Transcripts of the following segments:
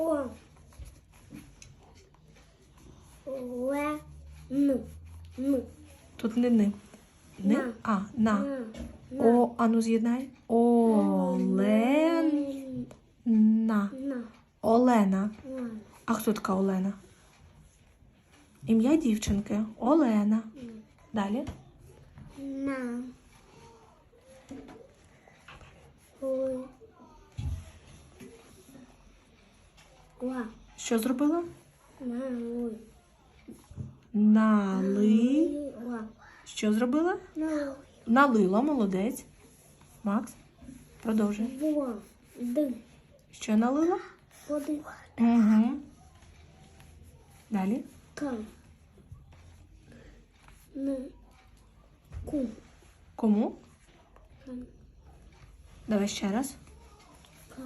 О. Ле. Н. Н. Тут не ни. Ни? На. А, на. На. О, ану з'єднай. Олена. На. Олена. На. А хто така Олена? Ім'я дівчинки. Олена. Далі. На. Ла. Що зробила? На. Ой. Нали. Ла. Що зробила? На. Налила, молодець. Макс, продовжуй. Во. Що налила? Води. Угу. Далі. К. Н. Ку. Кому? К. Давай ще раз. К.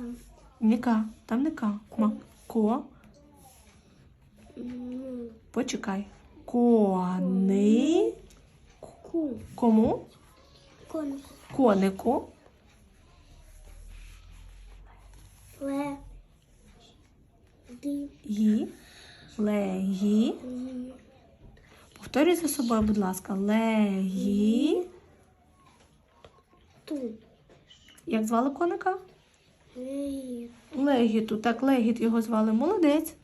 Не К. Там не К. Ма. Ко. Почекай. Кони. Кому? Кон. Конику. Ле. Ди. Гі. Легі. Повторюй за собою, будь ласка. Легі. Ту. Як звали коника? Ле. Легіту. Так, Легіт його звали. Молодець.